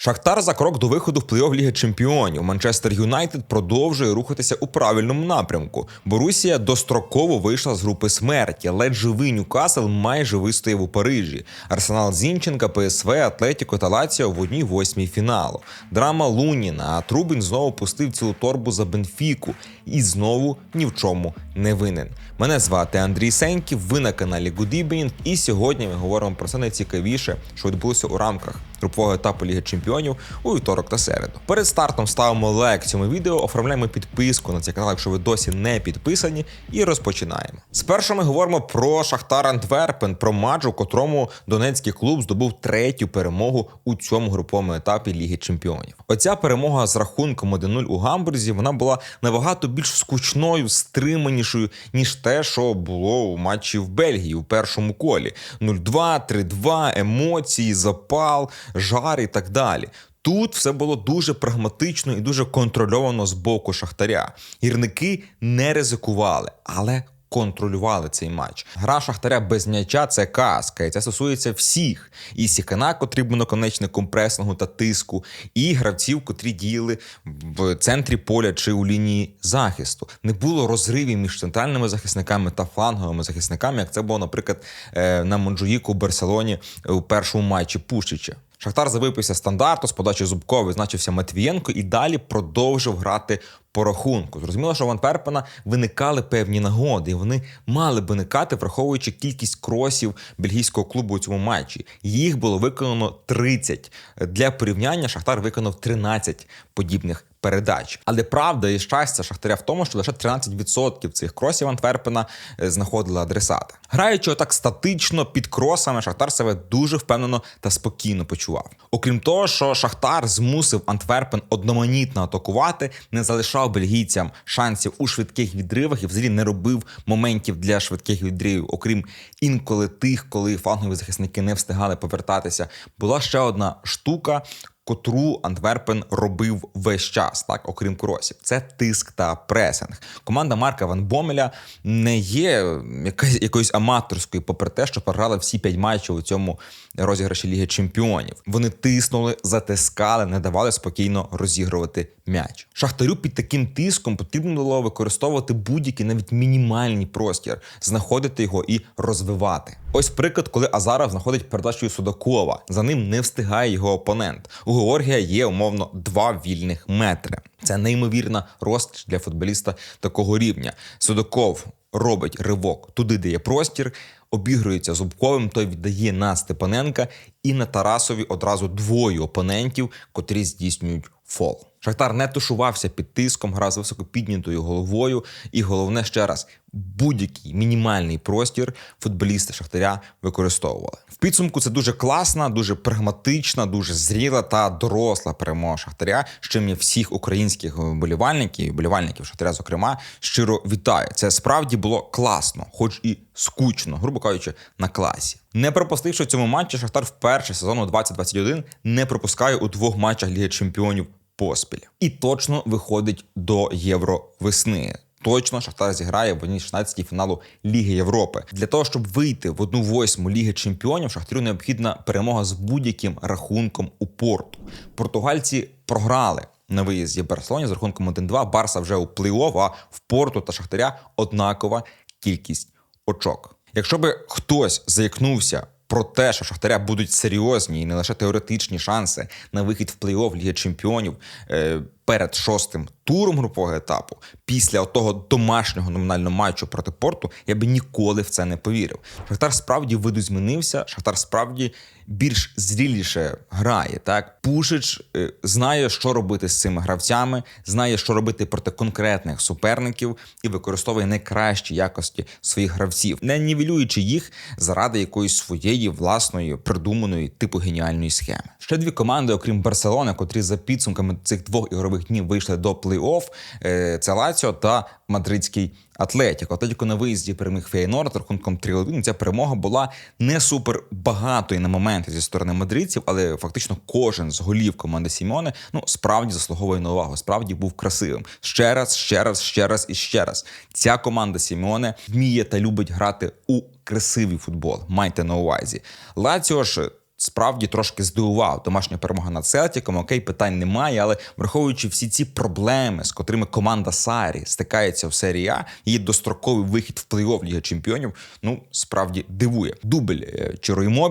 Шахтар за крок до виходу в плей-офф Ліги Чемпіонів. Манчестер Юнайтед продовжує рухатися у правильному напрямку. Борусія достроково вийшла з групи смерті, Ледь живий Ньюкасл майже вистояв у Парижі. Арсенал Зінченка, ПСВ, Атлетіко та Лаціо в одній восьмій фіналу. Драма Луніна, а Трубін знову пустив цілу торбу за Бенфіку і знову ні в чому не винен. Мене звати Андрій Сеньків. Ви на каналі Good Evening, і сьогодні ми говоримо про це найцікавіше, що відбулося у рамках групового етапу Ліги Чемпіонів у вівторок та середу. Перед стартом ставимо лайк цьому відео, оформляємо підписку на цей канал, якщо ви досі не підписані, і розпочинаємо. Спершу ми говоримо про Шахтар Антверпен, про матч, у котрому Донецький клуб здобув третю перемогу у цьому груповому етапі Ліги Чемпіонів. Оця перемога з рахунком 1-0 у Гамбурзі вона була набагато більш скучною, стриманішою, ніж те, що було у матчі в Бельгії у першому колі. 0-2, 3-2, емоції, запал, жар і так далі. Тут все було дуже прагматично і дуже контрольовано з боку Шахтаря. Гірники не ризикували, але контролювали цей матч. Гра Шахтаря без м'яча це казка, і це стосується всіх. І Сікана, котрий був наконечником пресингу та тиску, і гравців, котрі діяли в центрі поля чи у лінії захисту. Не було розривів між центральними захисниками та фланговими захисниками, як це було, наприклад, е, на Монджуїку у Барселоні у першому матчі Пушича. Шахтар забив після стандарту з подачі Зубкова визначився Матвієнко і далі продовжив грати по рахунку. Зрозуміло, що у Антверпена виникали певні нагоди, і вони мали б виникати, враховуючи кількість кросів бельгійського клубу у цьому матчі. Їх було виконано 30. Для порівняння Шахтар виконав 13 подібних передач. Але правда і щастя Шахтаря в тому, що лише 13% цих кросів Антверпена е, знаходили адресата. Граючи отак статично під кросами, Шахтар себе дуже впевнено та спокійно почував. Окрім того, що Шахтар змусив Антверпен одноманітно атакувати, не залишав бельгійцям шансів у швидких відривах і взагалі не робив моментів для швидких відривів, окрім інколи тих, коли флангові захисники не встигали повертатися. Була ще одна штука котру Антверпен робив весь час, так окрім кросів. Це тиск та пресинг. Команда Марка Ван Бомеля не є якась якоюсь аматорською, попри те, що програли всі п'ять матчів у цьому розіграші Ліги Чемпіонів. Вони тиснули, затискали, не давали спокійно розігрувати м'яч. Шахтарю під таким тиском потрібно було використовувати будь-який навіть мінімальний простір, знаходити його і розвивати. Ось приклад, коли Азаров знаходить передачу Судакова. За ним не встигає його опонент. У Георгія є умовно два вільних метри. Це неймовірна розкіш для футболіста такого рівня. Судаков робить ривок туди, де є простір, обігрується зубковим, той віддає на Степаненка і на Тарасові одразу двоє опонентів, котрі здійснюють фол. Шахтар не тушувався під тиском, грав з високо піднятою головою. І головне ще раз, будь-який мінімальний простір футболісти Шахтаря використовували. В підсумку це дуже класна, дуже прагматична, дуже зріла та доросла перемога Шахтаря. з чим я всіх українських вболівальників, вболівальників Шахтаря, зокрема, щиро вітаю. Це справді було класно, хоч і скучно, грубо кажучи, на класі. Не пропустивши в цьому матчі, Шахтар вперше сезону 2021 не пропускає у двох матчах Ліги Чемпіонів поспіль. І точно виходить до Євровесни. Точно Шахтар зіграє в одній 16 фіналу Ліги Європи. Для того, щоб вийти в одну восьму Ліги Чемпіонів, Шахтарю необхідна перемога з будь-яким рахунком у порту. Португальці програли на виїзді Барселоні з рахунком 1-2. Барса вже у плей-офф, а в порту та Шахтаря однакова кількість очок. Якщо би хтось заякнувся про те, що Шахтаря будуть серйозні і не лише теоретичні шанси на вихід в плей-офф Ліги Чемпіонів. Е, перед шостим туром групового етапу, після того домашнього номінального матчу проти порту, я би ніколи в це не повірив. Шахтар справді видозмінився, Шахтар справді більш зріліше грає. Так Пушич е, знає, що робити з цими гравцями, знає, що робити проти конкретних суперників і використовує найкращі якості своїх гравців, не нівелюючи їх заради якоїсь своєї власної придуманої типу геніальної схеми. Ще дві команди, окрім Барселони, котрі за підсумками цих двох ігрових днів вийшли до плей-офф, е, це Лаціо та Мадридський Атлетіко. Атлетіко на виїзді переміг Фейнорд рахунком 3-1. Ця перемога була не супер багатою на моменти зі сторони мадридців, але фактично кожен з голів команди Сімоне ну справді заслуговує на увагу. Справді був красивим. Ще раз, ще раз, ще раз і ще раз. Ця команда Сімоне вміє та любить грати у красивий футбол. Майте на увазі. Лаціо ж справді трошки здивував. Домашня перемога над Селтіком, окей, питань немає, але враховуючи всі ці проблеми, з котрими команда Сарі стикається в серії А, її достроковий вихід в плей-офф Ліги Чемпіонів, ну справді дивує. Дубль е, Чиро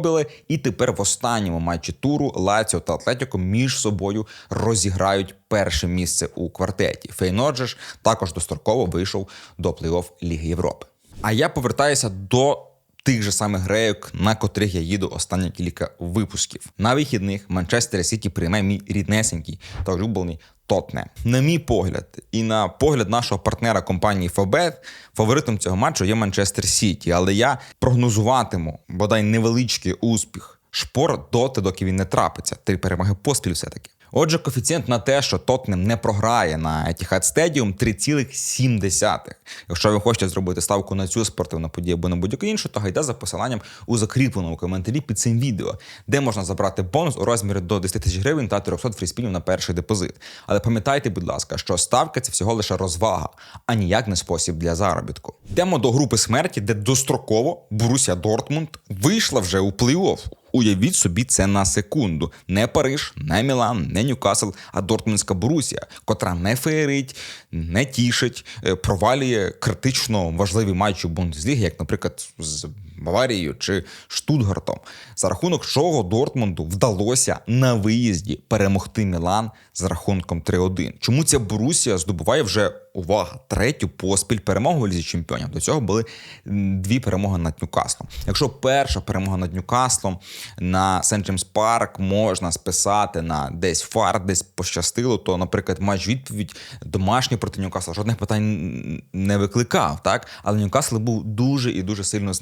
і тепер в останньому матчі туру Лаціо та Атлетіко між собою розіграють перше місце у квартеті. Фейнодже ж також достроково вийшов до плей-офф Ліги Європи. А я повертаюся до тих же самих грейок, на котрих я їду останні кілька випусків. На вихідних Манчестер Сіті прийме мій ріднесенький та улюблений Тотнем. На мій погляд, і на погляд нашого партнера компанії Фабет, фаворитом цього матчу є Манчестер Сіті. Але я прогнозуватиму бодай невеличкий успіх шпор доти, доки він не трапиться. Три перемоги поспіль все-таки. Отже, коефіцієнт на те, що Тотнем не програє на Etihad Stadium 3,7. Якщо ви хочете зробити ставку на цю спортивну подію або на будь-яку іншу, то гайда за посиланням у закріпленому коментарі під цим відео, де можна забрати бонус у розмірі до 10 тисяч гривень та 300 фріспінів на перший депозит. Але пам'ятайте, будь ласка, що ставка це всього лише розвага, а ніяк не спосіб для заробітку. Йдемо до групи смерті, де достроково Боруся Дортмунд вийшла вже у плей-офф. Уявіть собі це на секунду. Не Париж, не Мілан, не Ньюкасл, а Дортмундська Борусія, котра не феєрить, не тішить, е, провалює критично важливі матчі Бундесліги, як, наприклад, з Баварією чи Штутгартом, за рахунок чого Дортмунду вдалося на виїзді перемогти Мілан з рахунком 3-1. Чому ця Борусія здобуває вже увага третю поспіль перемогу лізі чемпіонів? До цього були дві перемоги над Ньюкаслом. Якщо перша перемога над Ньюкаслом на Сент Джеймс Парк можна списати на десь фарт, десь пощастило, то, наприклад, матч відповідь домашній проти Ньюкасла жодних питань не викликав. Так, але Ньюкасл був дуже і дуже сильно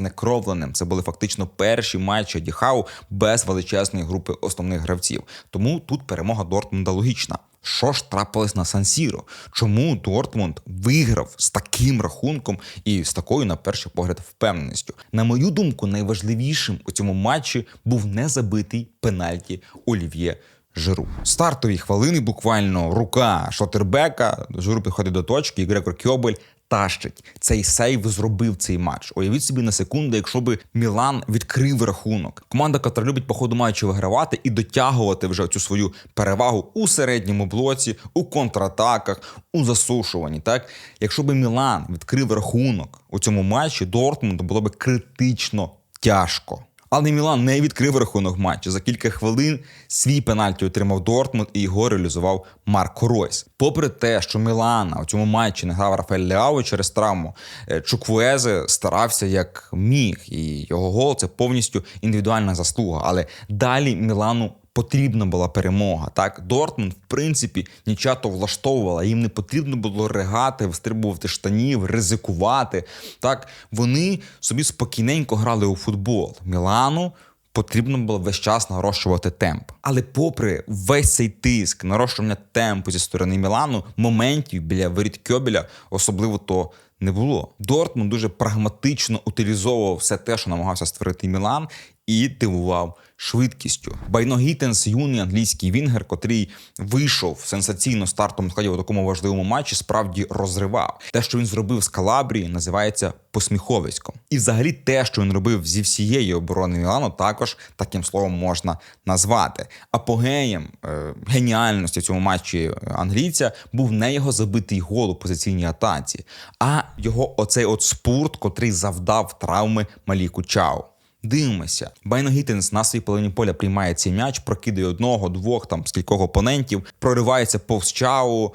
знекровленим. Це були фактично перші матчі Діхау без величезної групи основних гравців. Тому тут перемога Дортмунда логічна. Що ж трапилось на Сан-Сіро? Чому Дортмунд виграв з таким рахунком і з такою, на перший погляд, впевненістю? На мою думку, найважливішим у цьому матчі був незабитий пенальті Олів'є. Жиру. Стартові хвилини буквально рука Шотербека, Жиру підходить до точки, і Грекор Кьобель тащить. Цей сейв зробив цей матч. Уявіть собі на секунду, якщо би Мілан відкрив рахунок. Команда, яка любить по ходу матчу вигравати і дотягувати вже цю свою перевагу у середньому блоці, у контратаках, у засушуванні. Так, якщо би Мілан відкрив рахунок у цьому матчі, Дортмунду було би критично тяжко. Але Мілан не відкрив рахунок матчу. За кілька хвилин свій пенальті отримав Дортмунд і його реалізував Марко Ройс. Попри те, що Мілана у цьому матчі не грав Рафаель Ляо через травму, е, Чуквуезе старався як міг, і його гол це повністю індивідуальна заслуга. Але далі Мілану. Потрібна була перемога. Так, Дортмунд, в принципі, нічато влаштовувала. Їм не потрібно було ригати, встрибувати штанів, ризикувати. Так, вони собі спокійненько грали у футбол. Мілану потрібно було весь час нарощувати темп. Але, попри весь цей тиск, нарощування темпу зі сторони Мілану, моментів біля воріт Кьобіля особливо то. Не було Дортмунд дуже прагматично утилізовував все те, що намагався створити Мілан, і дивував швидкістю. Байно Гітенс, юний англійський вінгер, котрий вийшов сенсаційно стартом складі у такому важливому матчі, справді розривав. Те, що він зробив з Калабрії, називається посміховиськом. І, взагалі, те, що він робив зі всієї оборони Мілану, також таким словом можна назвати. Апогеєм е, геніальності в цьому матчі англійця був не його забитий гол у позиційній атаці, а його оцей от спорт, котрий завдав травми Маліку Чао. Дивимося, Байно Гіттенс на своїй половині поля приймає цей м'яч, прокидає одного, двох там скількох опонентів, проривається повз чау.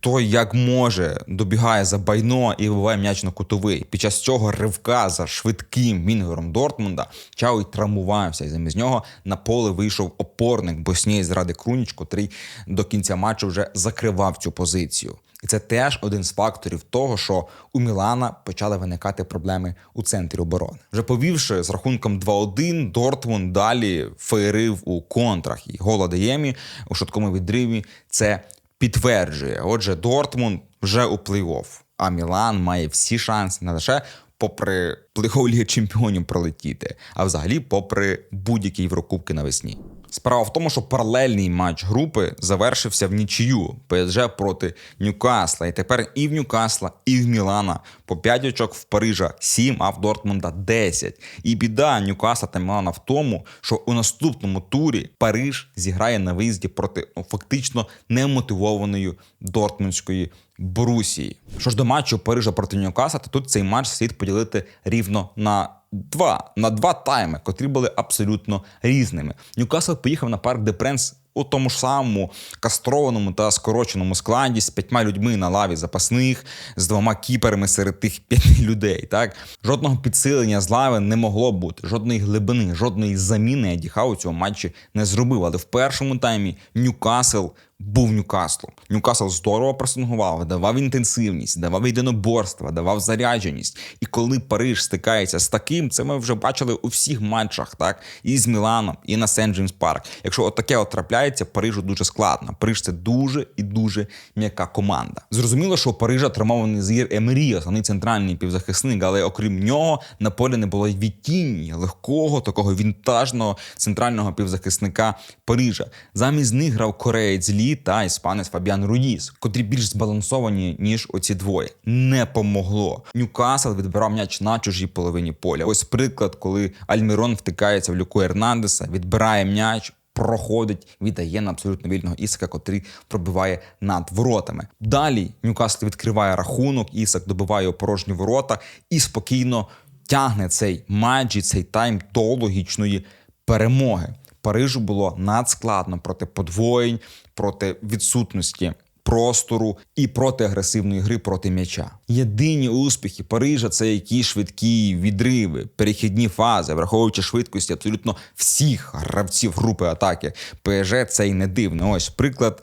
Той, як може, добігає за байно і вибиває м'яч на кутовий. Під час цього ривка за швидким Мінгером Дортмунда Чау й травмувався, і замість нього на поле вийшов опорник Боснії зради Круніч, котрий до кінця матчу вже закривав цю позицію. І це теж один з факторів того, що у Мілана почали виникати проблеми у центрі оборони. Вже повівши з рахунком 2-1, Дортмунд далі феєрив у контрах і гола Деємі у швидкому відриві це підтверджує. Отже, Дортмунд вже у плей-офф, а Мілан має всі шанси не лише. Попри плей-офф Ліги чемпіонів пролетіти, а взагалі, попри будь-які Єврокубки навесні. Справа в тому, що паралельний матч групи завершився в нічию ПСЖ проти Ньюкасла. І тепер і в Ньюкасла, і в Мілана по 5 очок в Парижа 7, а в Дортмунда 10. І біда Ньюкасла та Мілана в тому, що у наступному турі Париж зіграє на виїзді проти ну, фактично немотивованої Дортмундської Борусії. Що ж до матчу Парижа проти Ньюкасла, то тут цей матч слід поділити рівно на два на два тайми, котрі були абсолютно різними. Ньюкасл поїхав на парк де Пренс у тому ж самому кастрованому та скороченому складі з п'ятьма людьми на лаві запасних, з двома кіперами серед тих п'яти людей. Так жодного підсилення з лави не могло бути, жодної глибини, жодної заміни Едіха у цьому матчі не зробив. Але в першому таймі Ньюкасл був Ньюкаслом. Ньюкасл здорово пресингував, давав інтенсивність, давав єдиноборства, давав зарядженість. І коли Париж стикається з таким, це ми вже бачили у всіх матчах, так і з Міланом, і на Сен Джеймс Парк. Якщо от таке от трапляється, Парижу дуже складно. Париж це дуже і дуже м'яка команда. Зрозуміло, що у Парижа тримований зір Емері, основний центральний півзахисник, але окрім нього на полі не було й відтіння легкого, такого вінтажного центрального півзахисника Парижа. Замість них грав кореєць Лі та іспанець Фабіан Руїс, котрі більш збалансовані ніж оці двоє. Не помогло. Ньюкасл відбирав м'яч на чужій половині поля. Ось приклад, коли Альмірон втикається в люку Ернандеса, відбирає м'яч. Проходить, віддає на абсолютно вільного Ісака, котрий пробиває над воротами. Далі Ньюкасл відкриває рахунок, Ісак добиває порожні ворота і спокійно тягне цей матч і цей тайм до логічної перемоги. Парижу було надскладно проти подвоєнь, проти відсутності простору і проти агресивної гри проти м'яча. Єдині успіхи Парижа це якісь швидкі відриви, перехідні фази, враховуючи швидкості абсолютно всіх гравців групи атаки. ПСЖ це й не дивно. Ось приклад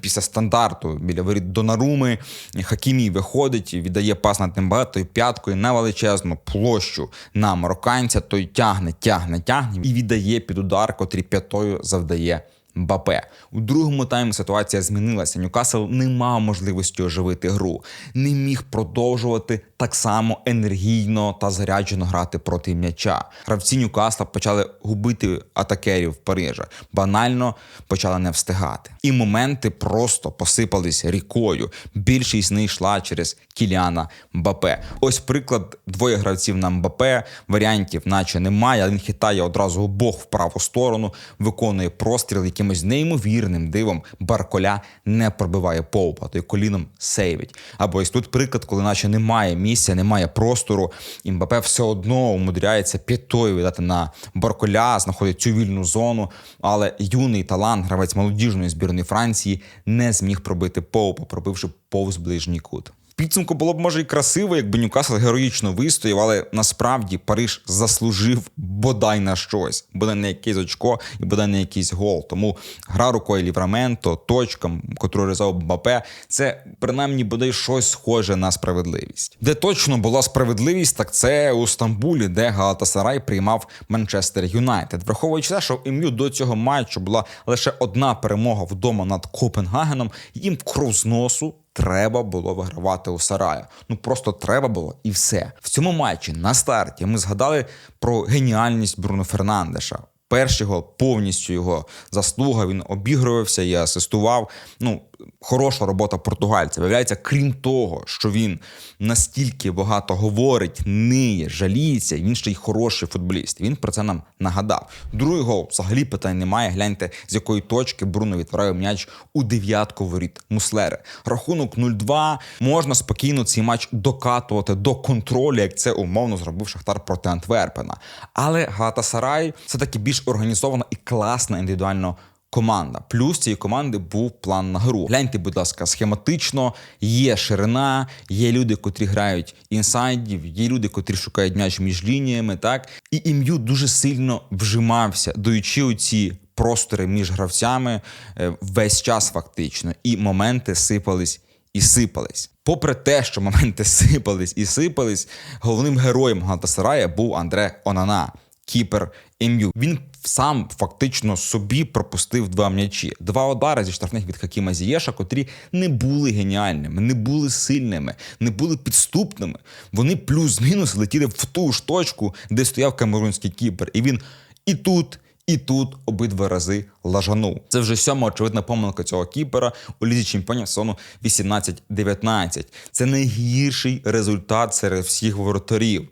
після стандарту біля воріт Донаруми Хакімі виходить, віддає пас на Тембе, п'яткою на величезну площу на марокканця, той тягне, тягне, тягне і віддає під удар, котрий п'ятою завдає. Мбапе. У другому таймі ситуація змінилася. Ньюкасл не мав можливості оживити гру, не міг продовжувати так само енергійно та заряджено грати проти м'яча. Гравці Ньюкасла почали губити атакерів Парижа, банально почали не встигати. І моменти просто посипались рікою. Більшість не йшла через Кіліана Мбапе. Ось приклад двоє гравців на Мбапе. Варіантів, наче немає. Він хитає одразу обох в праву сторону, виконує простріл, якимось неймовірним дивом. Барколя не пробиває повпа, той коліном сейвить. Або ось тут приклад, коли наче немає місця, немає простору, і МБП все одно умудряється п'ятою віддати на Барколя, знаходить цю вільну зону. Але юний талант, гравець молодіжної збірної Франції, не зміг пробити поупа, пробивши повз ближній кут. Підсумку було б може і красиво, якби Ньюкасл героїчно вистояв, але насправді Париж заслужив бодай на щось, бодай на якесь очко і бодай на якийсь гол. Тому гра рукою Лівраменто, точка, котру реалізував Мбапе, це принаймні бодай щось схоже на справедливість. Де точно була справедливість, так це у Стамбулі, де Галатасарай приймав Манчестер Юнайтед. Враховуючи те, що ім'ю до цього матчу була лише одна перемога вдома над Копенгагеном, їм кров з носу треба було вигравати у Сарая. Ну просто треба було і все. В цьому матчі на старті ми згадали про геніальність Бруно Фернандеша. Перший гол повністю його заслуга. Він обігрувався і асистував. Ну, хороша робота португальця. Виявляється, крім того, що він настільки багато говорить, ниє, жаліється, він ще й хороший футболіст. Він про це нам нагадав. Другий гол взагалі питань немає. Гляньте, з якої точки Бруно відправив м'яч у дев'ятку воріт Муслери. Рахунок 0-2. Можна спокійно цей матч докатувати до контролю, як це умовно зробив Шахтар проти Антверпена. Але Галатасарай все таки більш організована і класна індивідуально команда. Плюс цієї команди був план на гру. Гляньте, будь ласка, схематично, є ширина, є люди, котрі грають інсайдів, є люди, котрі шукають м'яч між лініями. Так і ім'ю дуже сильно вжимався, даючи оці простори між гравцями е, весь час, фактично, і моменти сипались. І сипались. Попри те, що моменти сипались і сипались, головним героєм Галатасарая був Андре Онана, кіпер ім'ю. Він сам фактично собі пропустив два м'ячі, два удари зі штрафних від Хакіма Зієша, котрі не були геніальними, не були сильними, не були підступними. Вони плюс-мінус летіли в ту ж точку, де стояв камерунський кіпер. І він і тут. І тут обидва рази лажанув. Це вже сьома очевидна помилка цього кіпера у лізі чемпіонів сезону 18-19. Це найгірший результат серед всіх воротарів.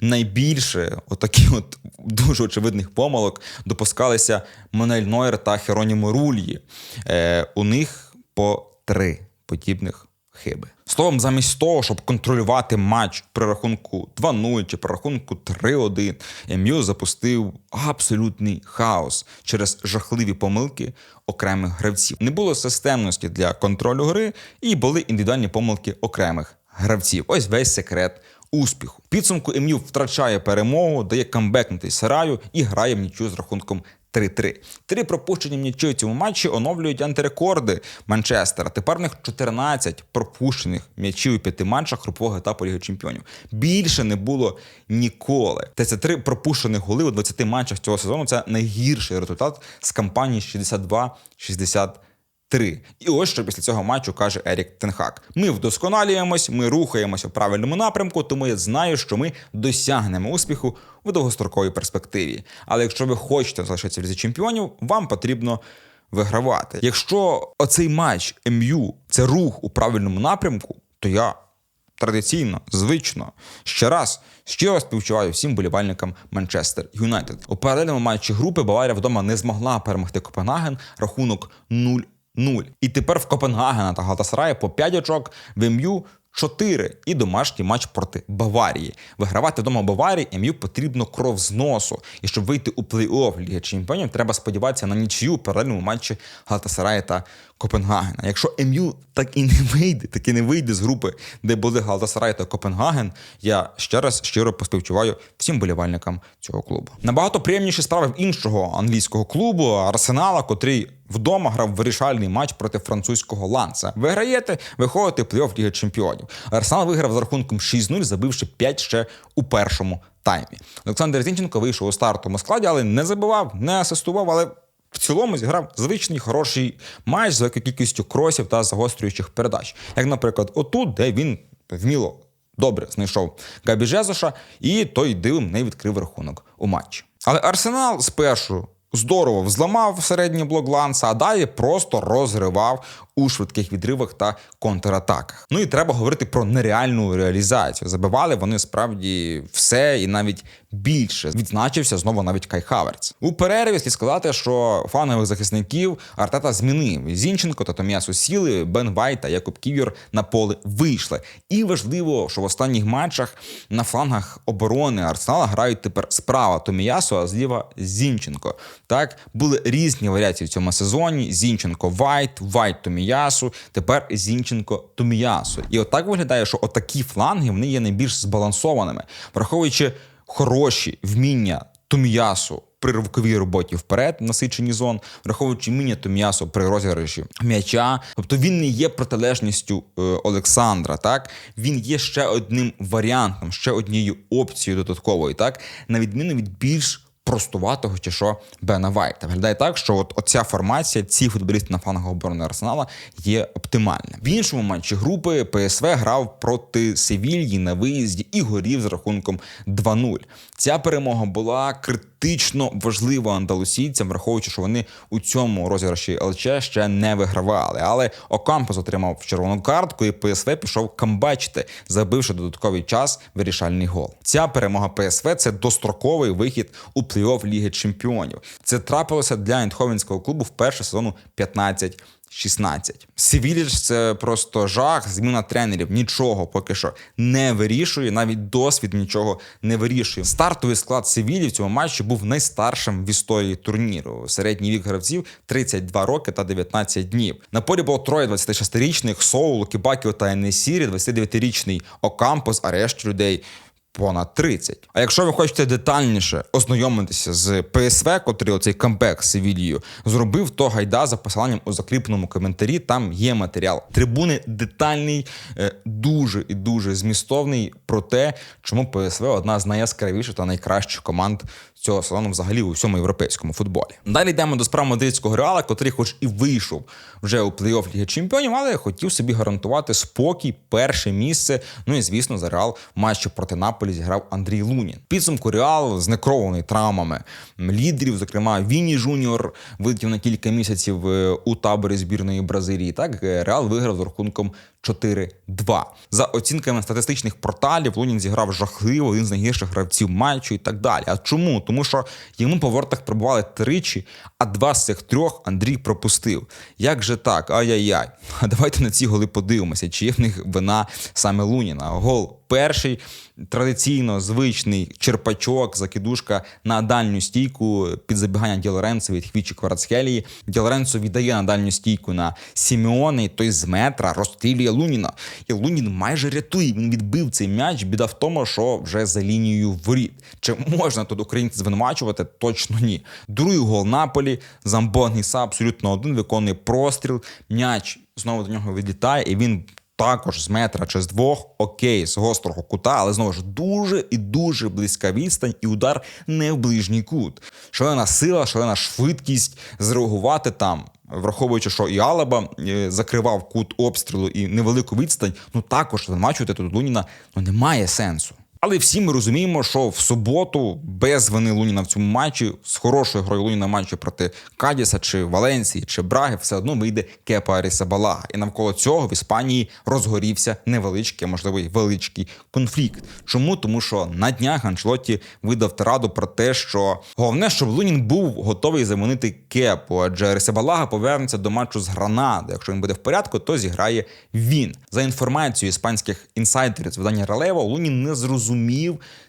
Найбільше отакі от дуже очевидних помилок допускалися Манель Нойер та Херонімо Рульї. Е, у них по три подібних хиби. Словом, замість того, щоб контролювати матч при рахунку 2-0 чи при рахунку 3-1, МЮ запустив абсолютний хаос через жахливі помилки окремих гравців. Не було системності для контролю гри, і були індивідуальні помилки окремих гравців. Ось весь секрет успіху. Підсумку МЮ втрачає перемогу, дає камбекнути Сараю і грає в нічю з рахунком 3-3. Три пропущені нічию в цьому матчі оновлюють антирекорди Манчестера. Тепер в них 14 пропущених м'ячів у п'яти матчах групового етапу Ліги Чемпіонів. Більше не було ніколи. Та це три пропущених голи у 20 матчах цього сезону. Це найгірший результат з кампанії 62-63. І ось що після цього матчу каже Ерік Тенхак: Ми вдосконалюємось, ми рухаємося в правильному напрямку, тому я знаю, що ми досягнемо успіху в довгостроковій перспективі. Але якщо ви хочете залишитися в лізі чемпіонів, вам потрібно вигравати. Якщо оцей матч МЮ це рух у правильному напрямку, то я традиційно, звично, ще раз щиро співчуваю всім болівальникам Манчестер Юнайтед. У паралельному матчі групи Баварія вдома не змогла перемогти Копенгаген рахунок 0-0. І тепер в Копенгагена та Галатасарая по 5 очок, в МЮ 4 і домашній матч проти Баварії. Вигравати вдома Баварії МЮ потрібно кров з носу. І щоб вийти у плей-офф Ліги Чемпіонів, треба сподіватися на нічию у паралельному матчі Галатасарая та Копенгагена. Якщо МЮ так і не вийде, так і не вийде з групи, де були Галатасарай та Копенгаген, я ще раз щиро поспівчуваю всім болівальникам цього клубу. Набагато приємніші справи в іншого англійського клубу Арсенала, котрий вдома грав вирішальний матч проти французького ланца. Виграєте, виходите в плей-офф Ліги Чемпіонів. Арсенал виграв з рахунком 6-0, забивши 5 ще у першому таймі. Олександр Зінченко вийшов у стартовому складі, але не забивав, не асистував, але. В цілому зіграв звичний хороший матч з великою кількістю кросів та загострюючих передач. Як, наприклад, отут, де він вміло добре знайшов Габі Жезоша, і той дивом не відкрив рахунок у матчі. Але Арсенал спершу здорово взламав середній блок ланса, а далі просто розривав у швидких відривах та контратаках. Ну і треба говорити про нереальну реалізацію. Забивали вони справді все і навіть більше. Відзначився знову навіть Кай Хаверц. У перерві слід сказати, що фанових захисників Артета змінив. Зінченко та Томіасу сіли, Бен Вайт та Якуб Ківір на поле вийшли. І важливо, що в останніх матчах на флангах оборони Арсенала грають тепер справа Томіясу, а зліва Зінченко. Так були різні варіації в цьому сезоні: Зінченко Вайт, Вайт Томіясу, тепер Зінченко Томіясу. І отак виглядає, що отакі фланги вони є найбільш збалансованими, враховуючи хороші вміння Томіясу. При ривковій роботі вперед, насичені зон, враховуючи вміння Томіясу при розіграші м'яча. Тобто він не є протилежністю е, Олександра. Так він є ще одним варіантом, ще однією опцією додатковою, так на відміну від більш простуватого чи що Бена Вайта. Виглядає так, що от оця формація, ці футболісти на флангах оборони Арсенала є оптимальна. В іншому матчі групи ПСВ грав проти Севільї на виїзді і горів з рахунком 2-0. Ця перемога була критично важлива андалусійцям, враховуючи, що вони у цьому розіграші ЛЧ ще не вигравали. Але Окампос отримав червону картку, і ПСВ пішов камбачити, забивши додатковий час вирішальний гол. Ця перемога ПСВ це достроковий вихід у плей-офф Ліги Чемпіонів. Це трапилося для Ейндховенського клубу вперше сезону 15 16. Севіліч це просто жах, зміна тренерів нічого поки що не вирішує, навіть досвід нічого не вирішує. Стартовий склад Севілі в цьому матчі був найстаршим в історії турніру. Середній вік гравців 32 роки та 19 днів. На полі було троє 26-річних Соул, Кібакіо та Енесірі, 29-річний Окампос, а решті людей понад 30. А якщо ви хочете детальніше ознайомитися з ПСВ, котрий оцей камбек з Севілією зробив, то гайда за посиланням у закріпленому коментарі. Там є матеріал. Трибуни детальний, е, дуже і дуже змістовний про те, чому ПСВ одна з найяскравіших та найкращих команд цього сезону взагалі у всьому європейському футболі. Далі йдемо до справ мадридського реала, котрий, хоч і вийшов вже у плей-офф Ліги Чемпіонів, але хотів собі гарантувати спокій, перше місце. Ну і звісно, за реал матчі проти Наполі Наполі зіграв Андрій Лунін. Підсумку Реал знекрований травмами лідерів, зокрема Вінні Жуніор вилетів на кілька місяців е, у таборі збірної Бразилії. Так е, Реал виграв з рахунком 4-2. За оцінками статистичних порталів, Лунін зіграв жахливо, один з найгірших гравців матчу і так далі. А чому? Тому що йому по вортах прибували тричі, а два з цих трьох Андрій пропустив. Як же так? Ай-яй-яй. А давайте на ці голи подивимося, чи є в них вина саме Луніна. Гол перший традиційно звичний черпачок, закидушка на дальню стійку під забігання Ді Лоренцо від Хвічі Кварацхелії. Ді Лоренцо віддає на дальню стійку на Сімеони, той з метра розстрілює Луніна. І Лунін майже рятує. Він відбив цей м'яч. Біда в тому, що вже за лінією воріт. Чи можна тут українців звинувачувати? Точно ні. Другий гол Наполі. Замбон Гіса абсолютно один виконує простріл. М'яч знову до нього відлітає, і він також з метра чи з двох, окей, з гострого кута, але знову ж дуже і дуже близька відстань, і удар не в ближній кут. Шалена сила, шалена швидкість зреагувати там. Враховуючи, що і Алаба е, закривав кут обстрілу і невелику відстань, ну також звинувачувати тут Луніна ну немає сенсу. Але всі ми розуміємо, що в суботу без вини Луніна в цьому матчі з хорошою грою Луніна в матчі проти Кадіса чи Валенції чи Браги все одно вийде Кепа Арісабалага. І навколо цього в Іспанії розгорівся невеличкий, а можливо величкий конфлікт. Чому? Тому що на днях Анчлоті видав тираду про те, що головне, щоб Лунін був готовий замінити Кепу, адже Арісабалага повернеться до матчу з Гранади. Якщо він буде в порядку, то зіграє він. За інформацією іспанських інсайдерів з видання Ралево, Лунін не зрозумів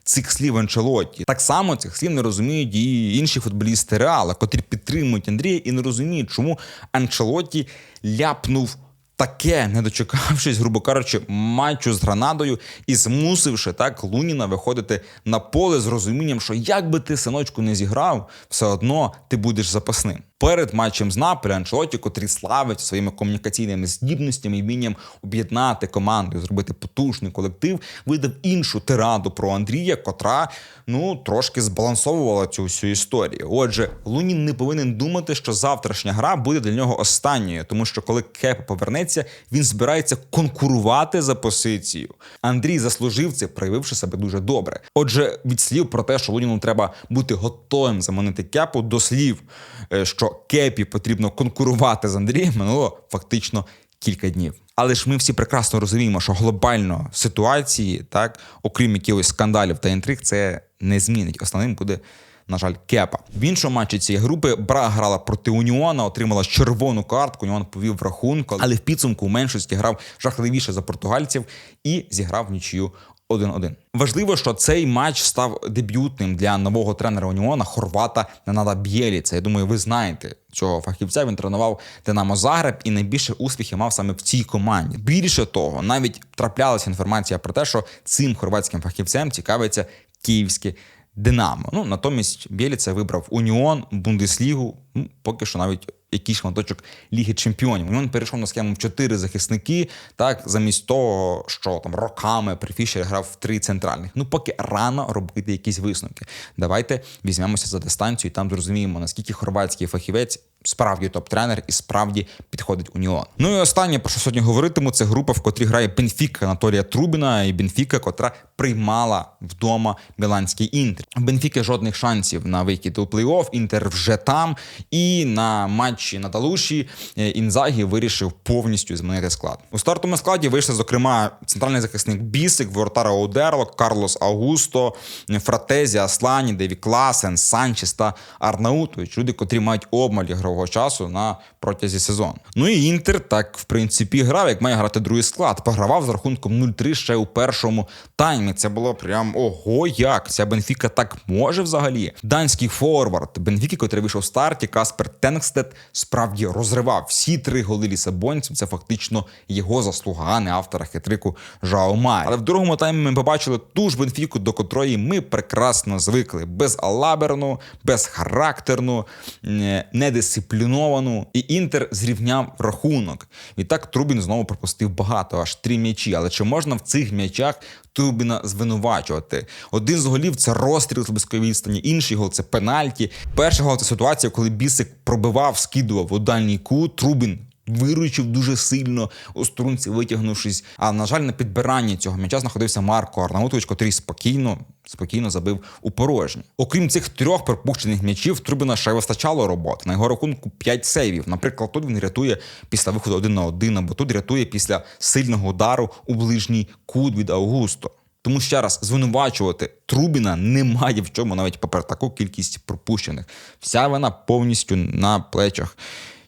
цих слів Анчелотті. Так само цих слів не розуміють і інші футболісти Реала, котрі підтримують Андрія і не розуміють, чому Анчелотті ляпнув. Таке, не дочекавшись, грубо кажучи, матчу з Гранадою і змусивши так Луніна виходити на поле з розумінням, що як би ти синочку не зіграв, все одно ти будеш запасним. Перед матчем з Наполі Анчелоті, котрий славить своїми комунікаційними здібностями і вмінням об'єднати команду, зробити потужний колектив, видав іншу тираду про Андрія, котра ну трошки збалансовувала цю всю історію. Отже, Лунін не повинен думати, що завтрашня гра буде для нього останньою, тому що коли Кепа повернеться, він збирається конкурувати за позицію. Андрій заслужив це, проявивши себе дуже добре. Отже, від слів про те, що Луніну треба бути готовим заманити Кепу, до слів, е, що Кепі потрібно конкурувати з Андрієм, минуло фактично кілька днів. Але ж ми всі прекрасно розуміємо, що глобально ситуації, так, окрім якихось скандалів та інтриг, це не змінить. Основним буде. На жаль, кепа в іншому матчі цієї групи Бра грала проти Уніона, отримала червону картку. Уніон повів в рахунку, але в підсумку у меншості грав жахливіше за португальців і зіграв нічию 1-1. Важливо, що цей матч став дебютним для нового тренера Уніона Хорвата Ненада Б'єліца. Я думаю, ви знаєте цього фахівця. Він тренував Динамо Загреб і найбільше успіхів мав саме в цій команді. Більше того, навіть траплялася інформація про те, що цим хорватським фахівцем цікавиться київське Динамо. Ну натомість Бєліца вибрав Уніон, Бундеслігу. Ну поки що навіть якийсь шматочок Ліги Чемпіонів. Уніон перейшов на схему в чотири захисники, так замість того, що там роками при Фішері грав в три центральних. Ну поки рано робити якісь висновки. Давайте візьмемося за дистанцію і там зрозуміємо, наскільки хорватський фахівець. Справді топ-тренер і справді підходить Уніон. Ну і останнє, про що сьогодні говоритиму, це група, в котрій грає Бенфіка Анатолія Трубіна і Бенфіка, котра приймала вдома Міланський інтер. В Бенфіки жодних шансів на вихід у плей-офф. Інтер вже там. І на матчі на Талуші е, Інзагі вирішив повністю змінити склад. У стартовому складі вийшли, зокрема, центральний захисник Бісик, Воротара Оудерло, Карлос Аугусто, Фратезі, Аслані, Деві Класен, Санчес та Арнаутович. Люди, котрі мають обмаль ігрового часу на протязі сезону. Ну і Інтер так, в принципі, грав, як має грати другий склад. Погравав з рахунком 0-3 ще у першому таймі. Це було прям ого, як ця Бенфіка так може взагалі. Данський форвард Бенфіки, котрий вийшов в старті, Каспер Тенкстед справді розривав всі три голи лісабонців. Це фактично його заслуга, а не автора хитрику Жао Май. Але в другому таймі ми побачили ту ж Бенфіку, до котрої ми прекрасно звикли. Безалаберну, безхарактерну, е, недисципліновану. І Інтер зрівняв рахунок. Відтак Трубін знову пропустив багато, аж три м'ячі. Але чи можна в цих м'ячах Трубіна звинувачувати? Один з голів це розстріл з близької відстані, інший гол це пенальті. Перший гол це ситуація, коли Бісик пробивав, скидував у дальній кут. Трубін виручив дуже сильно у струнці, витягнувшись. А на жаль, на підбиранні цього м'яча знаходився Марко Арнаутович, котрий спокійно. Спокійно забив у порожні. Окрім цих трьох пропущених м'ячів, Трубіна ще й вистачало роботи. На його рахунку 5 сейвів. Наприклад, тут він рятує після виходу один на один, або тут рятує після сильного удару у ближній кут від Аугусто. Тому ще раз звинувачувати Трубіна немає в чому навіть попри таку кількість пропущених. Вся вона повністю на плечах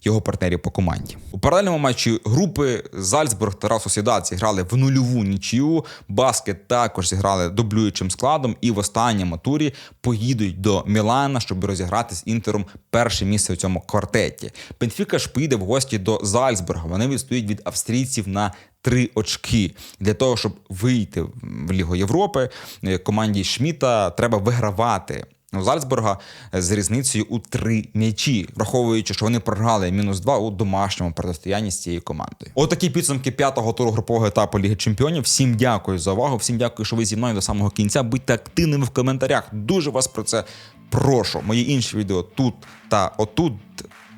його партнерів по команді. У паралельному матчі групи Зальцбург та Сосєдад зіграли в нульову нічию. Баскет також зіграли дублюючим складом і в останньому турі поїдуть до Мілана, щоб розіграти з інтером перше місце у цьому квартеті. Бенфіка ж поїде в гості до Зальцбурга. Вони відстоїть від австрійців на три очки. Для того, щоб вийти в Лігу Європи, е, команді Шміта треба вигравати. У Зальцбурга з різницею у три м'ячі, враховуючи, що вони програли мінус два у домашньому протистоянні з цією командою. Отакі підсумки п'ятого туру групового етапу Ліги Чемпіонів. Всім дякую за увагу. Всім дякую, що ви зі мною до самого кінця. Будьте активними в коментарях. Дуже вас про це прошу. Мої інші відео тут та отут.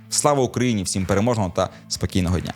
Слава Україні! Всім переможного та спокійного дня.